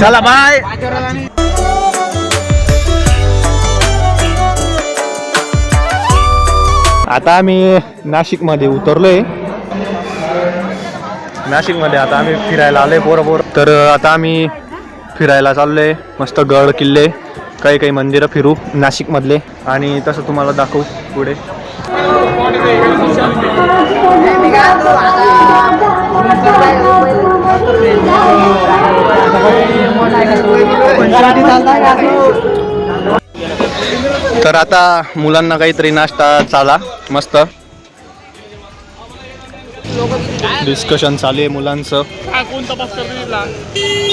चला बाय आता आम्ही नाशिकमध्ये उतरलोय. नाशिकमध्ये. आता आम्ही फिरायला आलोय पोरं पोरं तर आता आम्ही फिरायला चाललोय. मस्त गड किल्ले काही काही मंदिरं फिरू नाशिकमधले. आणि तसं तुम्हाला दाखवू पुढे. तर आता मुलांना काहीतरी नाश्ता चाला मस्त. डिस्कशन चालू आहे मुलांचं.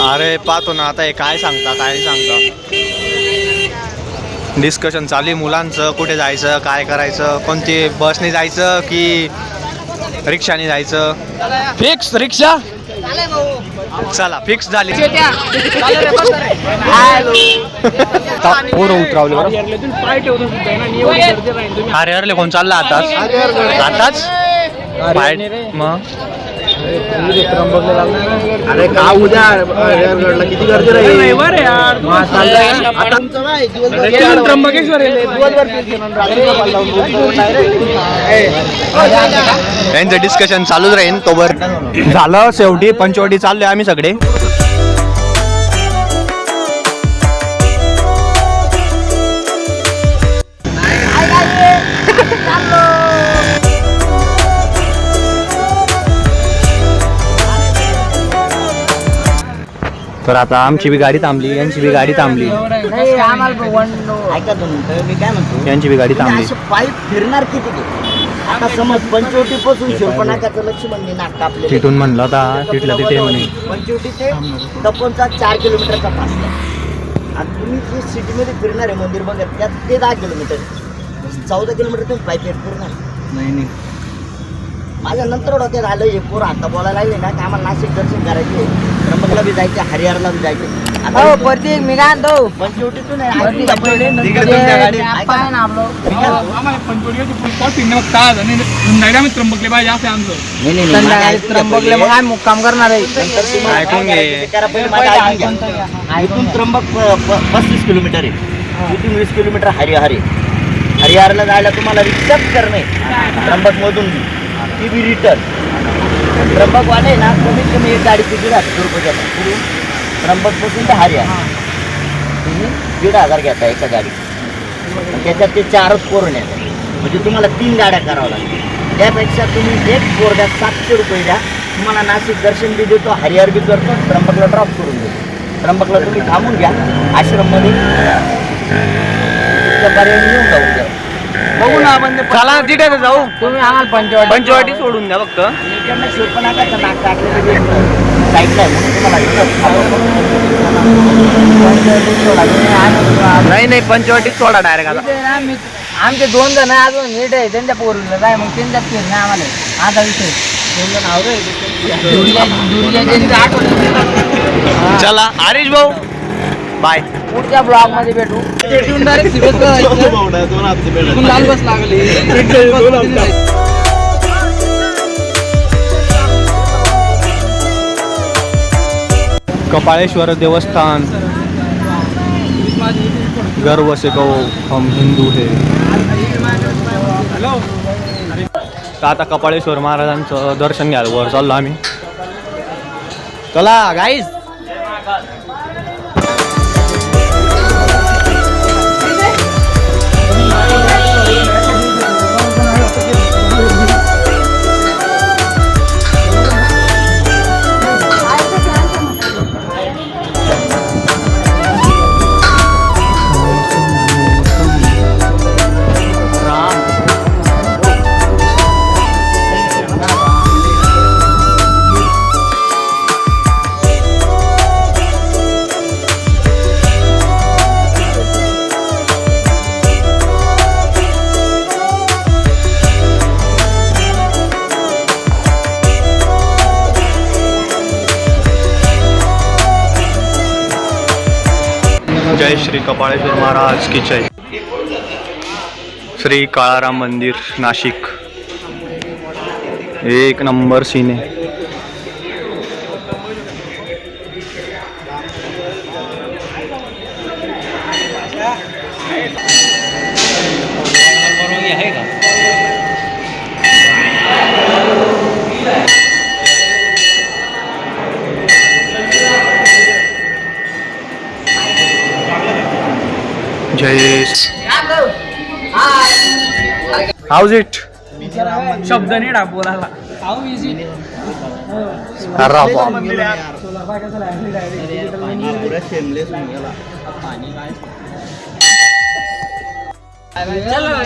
अरे पाहतो ना आता हे काय सांगता काय नाही सांगता. डिस्कशन चालू आहे मुलांचं कुठे जायचं काय करायचं कोणती बसने जायचं की रिक्षाने जायचं? फिक्स रिक्षा? चला फिक्स झाली. पोरं उतरावले अरे अरे कोण चालला आताच? आताच? मग? अरे का उद्या? हेअरगडला किती गर्दी राहील? त्र्यंबकेश्वर त्यांचं डिस्कशन चालूच राहील तोवर. झालं शेवटी पंचवटी चाललोय आम्ही सगळे. तर आता आमची बी गाडी थांबली यांची बी गाडी थांबली. नाही आम्हाला वन ऐका दोन मिनिटं मी काय म्हणतो? यांची बी गाडी थांबली. असे पाईप फिरणार किती ते? आता समज पंचवटी पासून शिवपणाकाचं लक्ष्मण मी नाक कापले तिथून म्हणलं होता तिथल्या तिथे म्हणे. पंचवटी ते तपोनचा चार किलोमीटरचा फासला आणि तुम्ही जे सिटीमध्ये फिरणार आहे मंदिर बघत त्यात ते दहा किलोमीटर. चौदा किलोमीटर तुम्ही पाईप फिरणार. नाही नाही. माझ्या नंतर डोक्यात आलं हे पोर आता बोलायला लागले ना की आम्हाला नाशिक दर्शन करायचे त्र्यंबकला बी जायचे हरिहरला बी जायचे. आता हो प्रतीक मी काय म्हणतो पंचवटीतून आहे, ऐकून घ्या पहिले, तिकडे तुमच्या गाडीत- ऐका ना. आम्हाला ताज आणि आम्ही त्र्यंबकले पाहिजे असं आमचं. नाही, नाही, नाही, माझं संध्याकाळी ऐकून घ्या त्र्यंबकले पहिले. मग काय मुक्काम करणार आहे. नंतर तुम्हाला ऐकून काय घे. करायचं ते करा, पहिले माझं ऐकून घ्या. इथून त्र्यंबक प- प- पस्तीस किलोमीटर आहे. इथून वीस किलोमीटर हरिहर आहे. हरिहरला जायला तुम्हाला रिक्षाच करणे. त्र्यंबक मधून ती बी रिटर्न त्र्यंबक वाले ना कमीत कमी एक गाडी किती राहते रुपये घेतात कुठून त्र्यंबकपासून ते हरिहर तुम्ही दीड हजार घेता एका गाडी त्याच्यात ते चारच कोरून येतात म्हणजे तुम्हाला तीन गाड्या कराव्या लागतील. त्यापेक्षा तुम्ही एक कोरड्या सातशे रुपये द्या. तुम्हाला नाशिक दर्शन बी देतो हरिहर बी करतो त्र्यंबकला ड्रॉप करून देतो. त्र्यंबकला तुम्ही थांबून घ्या. आश्रममध्ये त्या येऊन जाऊ. बघू ना आपण चला तिथे जाऊ. तुम्ही आम्हाला पंचवटी पंचवाटी सोडून द्या फक्त. पंचवटी नाही नाही पंचवाटीत सोडा डायरेक्ट आता. आमचे दोन जण आहे अजून नीट आहे त्यांच्या पोरीला जाय मग त्यांच्यात फिरणं आम्हाला. आता विषय दोन जण आवरे. दुर्या आठवण चला हरीश भाऊ. बाय. पुढच्या ब्लॉगमध्ये भेटू. डायरेक्ट लाल बस लागली. कपाळेश्वर देवस्थान. गर्व से कहो हम हिंदू है. तर आता कपाळेश्वर महाराजांचं दर्शन घ्यायला वर चाललो आम्ही. चला गाईज कपाळेश्वर महाराज की जय. श्री काळाराम मंदिर नाशिक. एक नंबर सीन आहे. जय हाऊज इट शब्द नाही बोलायला.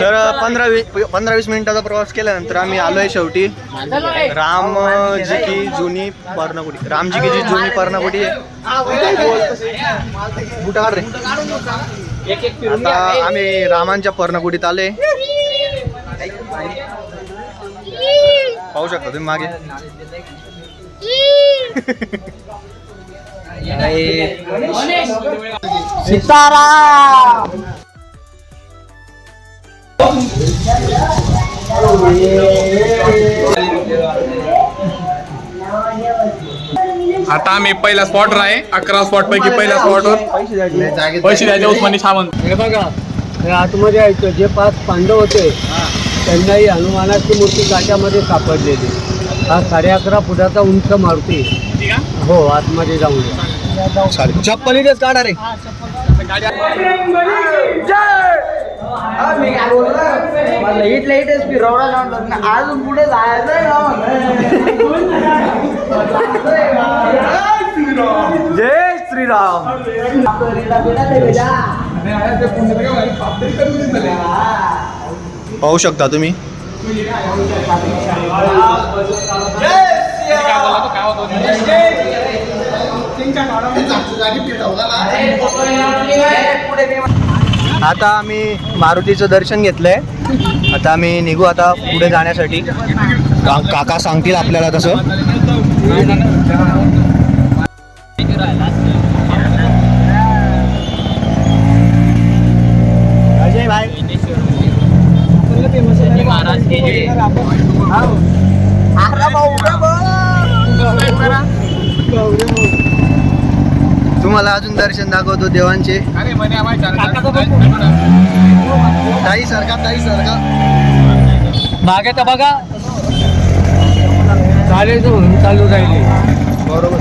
तर पंधरा वीस पंधरा वीस मिनिटाचा प्रवास केल्यानंतर आम्ही आलोय शेवटी. रामजी की जुनी पर्णकुटी. रामजी की जी जुनी पर्णकुटी आहे. बुटा काढ रे. आता आम्ही रामांच्या पर्णकुटीत आले पाहू शकता तुम्ही मागे. आता आम्ही पहिला स्पॉटर आहे. अकरा स्पॉट पैकी पहिल्या स्पॉटवर पैसे द्यायचे. उस्मानी सावंत. हे बघा हे आतमध्ये यायचं जे पाच पांडव होते त्यांनाही हनुमानाची मूर्ती काट्यामध्ये सापडलेली. हा साडे अकरा फुटाचा उंच मारुती. आहे. हो आतमध्ये जाऊन या. चप्पल इथेच काढा रे इथल्या इथेच फिरवला जाऊन अजून पुढे जय श्रीराम. पाहू शकता तुम्ही. आता आम्ही मारुतीचं दर्शन घेतलंय. आता आम्ही निघू आता पुढे जाण्यासाठी. का- काका सांगतील आपल्याला तसं. अजय भाई. तुम्हाला अजून दर्शन दाखवतो देवांचे. ताई सारखा ताई सारखा. मागे तर बघा. म्हणून चालू राहिले. बरोबर.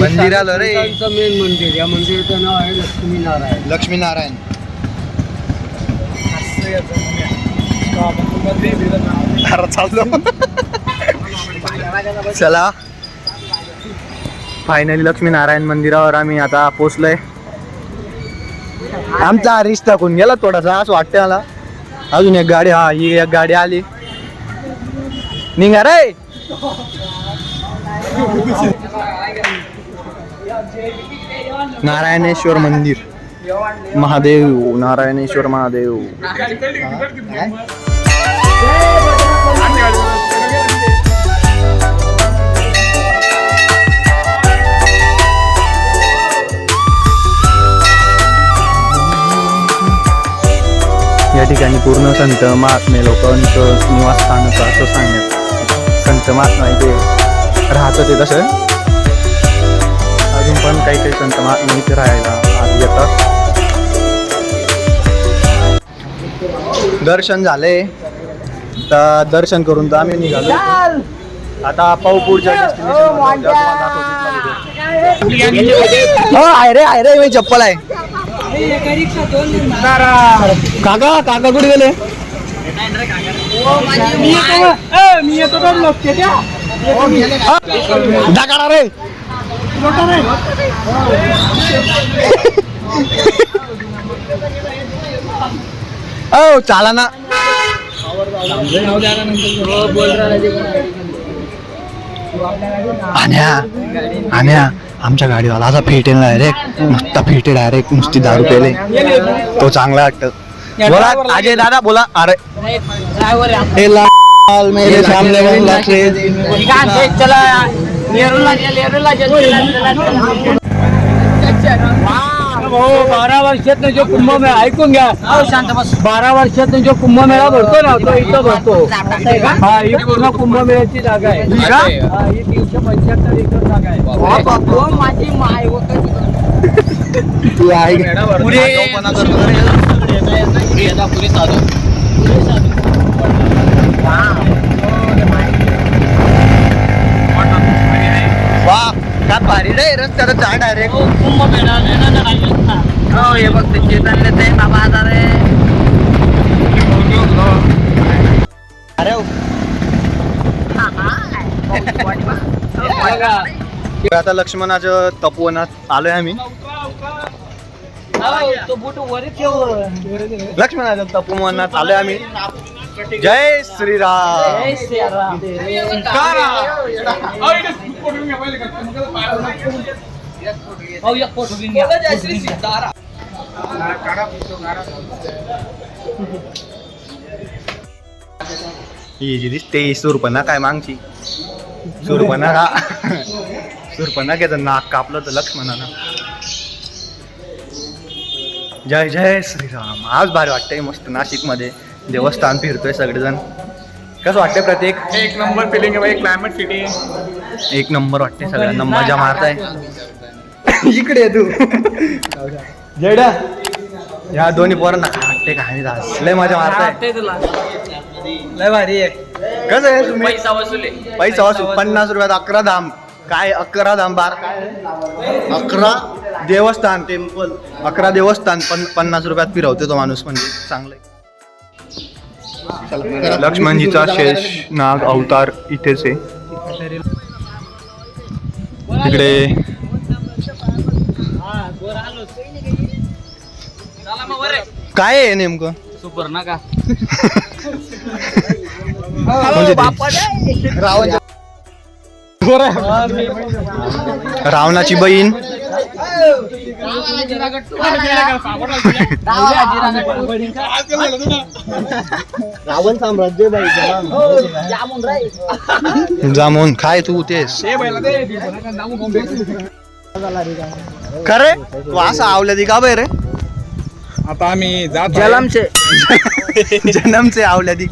मंदिर आलं रे मेन मंदिर या मंदिराचं नाव आहे लक्ष्मीनारायण. लक्ष्मीनारायण. चाललो. चला. फायनली लक्ष्मीनारायण मंदिरावर आम्ही आता पोचलोय आमचा रिश टाकून गेला थोडासा? असं वाटतं मला. अजून एक गाडी हा ही एक गाडी आली. निघा रे! नारायणेश्वर मंदिर. महादेव नारायणेश्वर महादेव. या ठिकाणी पूर्ण संत महात्मे लोकांचं निवासस्थानचं असं सांगण्यात संत महात्मा इथे राहत होते तसं. अजून पण काही काही संत महात्मा इथे राहायला आज येतात. दर्शन झाले. तर दर्शन करून तर आम्ही निघालो. आता वर जाऊ. हो आहे रे आहे रे मी चप्पल आहे. काका काका कुठे गेले? दाकाडा रे. ओ चाला ना. आण्या आण्या आमच्या गाडीवाला असा फेटेल डायरेक्ट नुसता फेटे डायरेक्ट नुसती दारू पेले तो चांगला वाटत बोला अजय दादा बोला. अरे. ए लाल मेरे सामने बंगला चला नेरूला गेल बारा वर्षात जो कुंभमेळा ऐकून घ्या बारा वर्षात जो कुंभमेळा भरतो ना तो इथं भरतो हा ही पूर्ण कुंभमेळ्याची जागा आहे हा ही तीनशे पंच्याहत्तर एकर जागा आहे हो, माझी माय व वा भारी रे रस्त्याला हो हे बघ ते चेतनले ते बाबा आजार आहे. अरे आता लक्ष्मणाच्या तपोवनात आलोय आम्ही. लक्ष्मणाच्या तपोवनात आलोय आम्ही. जय श्रीराम. हो घेऊन घ्या. ही जी दिसते सुरपणा काय मागची? सुरपणा का? सुरपणा त्याचं नाक कापलं तर लक्ष्मणानं. जय जय श्रीराम. आज भारी वाटतंय मस्त नाशिकमध्ये देवस्थान फिरतोय सगळेजण. कसं वाटतंय प्रत्येक एक नंबर फिलिंग आहे भाई क्लायमेट सिटी एक नंबर वाटते सगळ्यांना मजा मारताय. इकडे ये तू. जेडा या दोन्ही पोरांना. काय वाटते काय नाही आज. लय मजा मारताय. तुला. लय भारी आहे. कसं आहे तुम्ही? पैसा वसुले पैसा वाचू पन्नास रुपयात अकरा धाम. काय अकरा धाम बार? अकरा देवस्थान टेम्पल. अकरा देवस्थान पण पन्नास रुपयात फिरवते तो माणूस म्हणजे. चांगलं लक्ष्मणजीचा शेष नाग अवतार इथेच. आहे इकडे काय आहे नेमकं? सुपर ना का म्हणजे? रावणाची बहीण. रावण साम्राज्य जामून खाय तू तेच खरे? तू असं आवल्या ती का रे? आता आम्ही जात आहे. जलमचे. जन्मचे आवल्या ती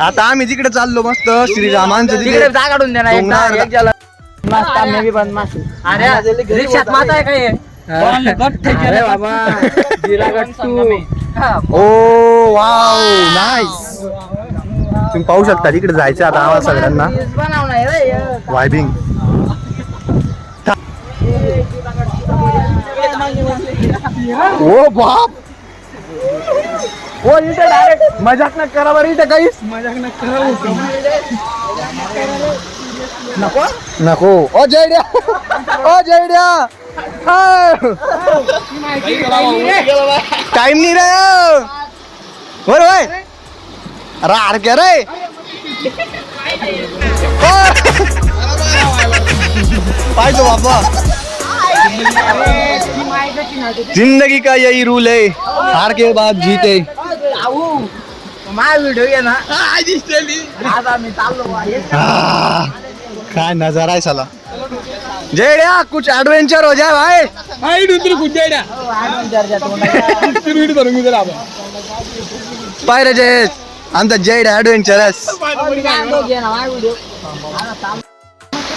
आता आम्ही तिकडे चाललो मस्त श्रीरामांचं तिकडे तिकडे. जा काढून दे ना एक डोंगरावर एक जल मस्त आम्ही बी बंद मासे अरे रिक्षात माता आहे काय अरे बाबा जिरा गट्टू ओ वाव नाईस तुम्ही पाहू शकता तिकडे जायचं आता आम्हाला सगळ्यांना. वायबिंग ओ बाप. ओ इथे डायरेक्ट मजाक न करा बरं इथे काहीच. मजाक न करा नको. नको. ओ जयड्या. ओ जयड्या. टाइम नाही रे बरोबर अरे अडक्या रे। ओ! पाहिजे बाबा। जिंदगी का यही रूल है। हार के बाद जीते। माझा व्हिडिओ घे ना आज आम्ही चाललो बा. हे आह, काय नजारा है साला। जेड्या कुछ एडवेंचर हो जाए भाई। हाय डुंदरी कुठे adventure तोंडाला. भरून जरा आपण. पायरे जयेश आमचा जेड ऍडव्हेंचरस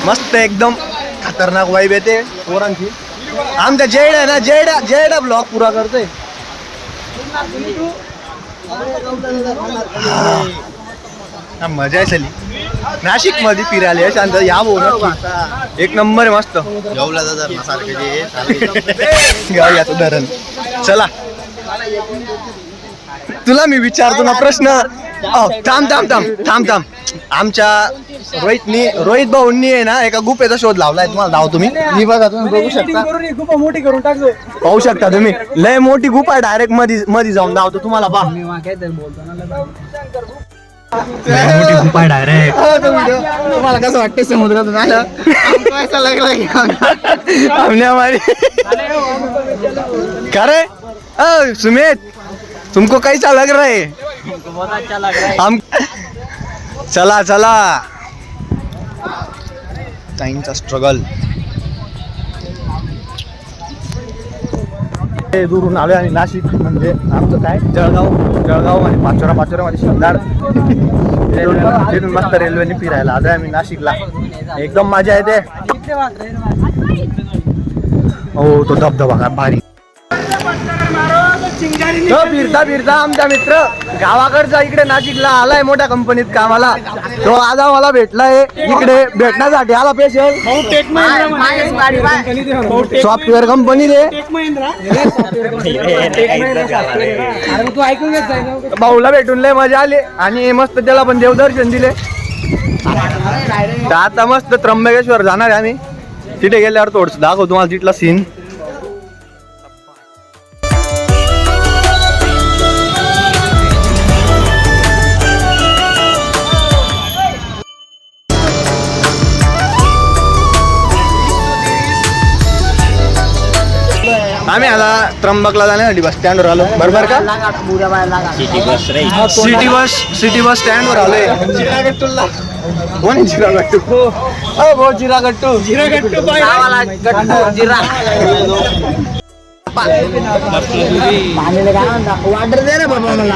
मस्त एकदम खतरनाक वाईब येते. पोरांची. आमचा जेड आहे ना जेड जेड ब्लॉग पुरा करतोय. हा, मजा आहे सली. नाशिकमध्ये फिरायला आहे, शांत या भाऊ नक्की. एक नंबर आहे मस्त. गावयाचं धरण. चला. तुला मी विचारतो ना प्रश्न. अहो, थांब थांब थांब थांब थांब. आमच्या रोहितनी रोहित भाऊंनी आहे ना एका गुफेचा शोध लावलाय. तुम्हाला धाव तुम्ही ही बघा तुम्ही बघू शकता. मोठी करून टाकलो पाहू शकता तुम्ही. लय मोठी गुफा आहे डायरेक्टमध्ये मध्ये जाऊन. धावतो तुम्हाला लय मोठी डायरेक्ट मला कसं वाटतं समुद्रात आलं पैसा लागला का रे? अ सुमित तुमको कैसा लग रहा है? हम चला चला. टाइमचा स्ट्रगल ते दुरून आलोय आणि नाशिक म्हणजे आमचं काय? जळगाव जळगाव आणि पाचोरा पाचोरामध्ये शिंदाड. तिथून मस्त रेल्वेने फिरायला. आलोय आम्ही नाशिकला. एकदम मजा येते. हो तो धबधबा भारी. तो फिरता फिरता आमचा मित्र. गावाकडचा इकडे नाशिकला आलाय मोठ्या कंपनीत कामाला. तो आज मला भेटलाय. इकडे भेटण्यासाठी आला स्पेशल सॉफ्टवेअर कंपनी रे तू ऐकून घेत जाय ना. भाऊला भेटून लय मजा आली. आणि मस्त त्याला पण देवदर्शन दिले. आता मस्त त्र्यंबकेश्वर जाणार आहे आम्ही. तिथे गेल्यावर थोडस दाखव तुम्हाला तिथला सीन आम्ही आता त्र्यंबकला जाण्यासाठी बस स्टँडवर आलो. बरोबर का? सिटी बस रे. सिटी बस सिटी बस स्टँडवर आलोय. चिरागट्टूला कोण आहे चिरागट्टू हो. भाऊ चिरागट्टू चिरागट्टू वाटर दे रे बाबा मला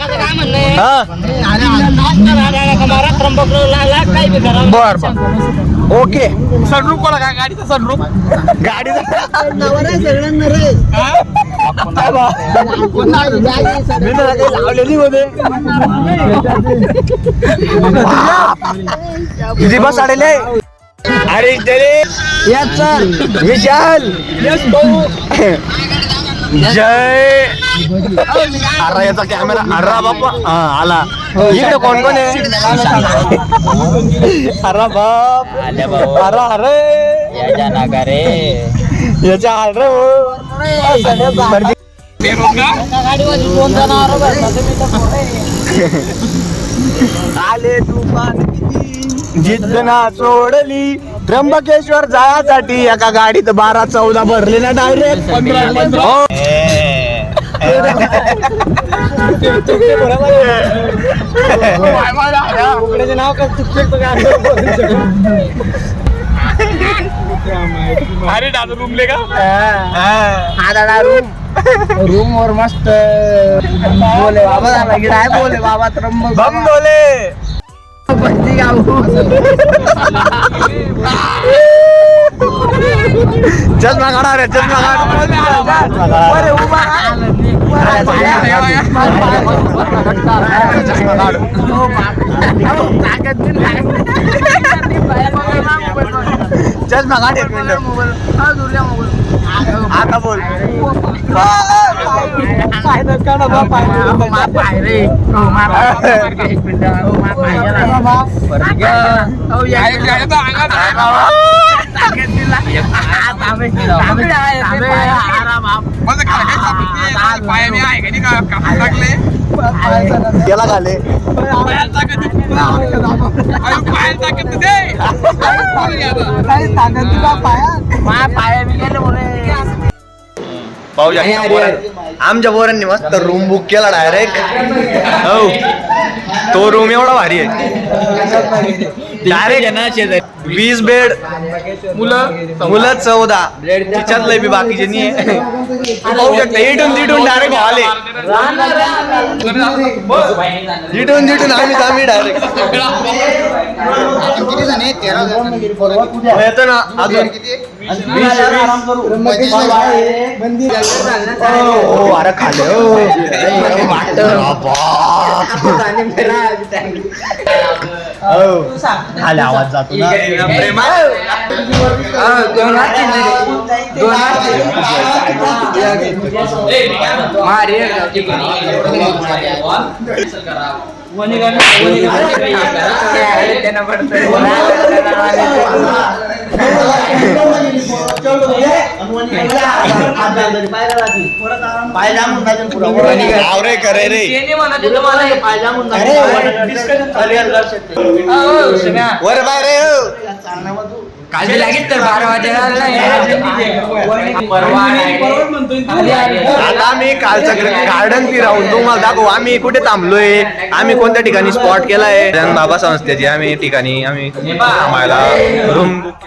हा? बर बर. ओके. सनरूप कोणा काय गाडीचा सनरूप. गाडी लावलेली मध्ये किती बस आलेले अरे इकडे विशाल. जय! अरे याचा कॅमेरा अरे बाप्पा. हा आला. इकडे कोण कोण आहे? अरे बाप. अरे अरे. रे याच्या अरे आले तुफान जिद्द ना सोडली. त्र्यंबकेश्वर जायसाठी एका गाडीत बारा चौदा भरले ना डायरेक्ट हो. अरे दादा रूम ले का रूम. वर मस्त. बोले बाबा झाला की काय बोले बाबा त्र्यंबक. बम डोले बंदी गाव चष्मा काढा रे चष्मा काढ चष्मा काढ एक मिनिट आता बोल. माझं काय काय सापडत नाही. माझ्या पायाने आहे का नाही का कापून टाकले त्याला घाले पायाला टाकत आहे. अरे पायाला टाकत नाही ते. पाहू शकता. आमच्या पोरांनी मस्त रूम बुक केला डायरेक्ट हो. तो रूम एवढा भारी आहे. डायरेक्ट वीस बेड मुलं मुलं चौदा. तिच्यातलं बी बाकीचे. पाहू शकता इटून तिटून डायरेक्ट आले जिटून जिटून आम्ही आम्ही डायरेक्ट येतो ना अजून. हो अरे खाले हो. खाले आवाज जातो ना. पाय जामून जातील रे करे रे वर बाय रे लागेल तर बारा वाजेला आता आम्ही कालचं गार्डन फिरावून तुम्हाला दाखवू आम्ही कुठे थांबलोय आम्ही कोणत्या ठिकाणी स्पॉट केलाय? बाबा संस्थेची आम्ही ठिकाणी आम्ही थांबायला रूम बुक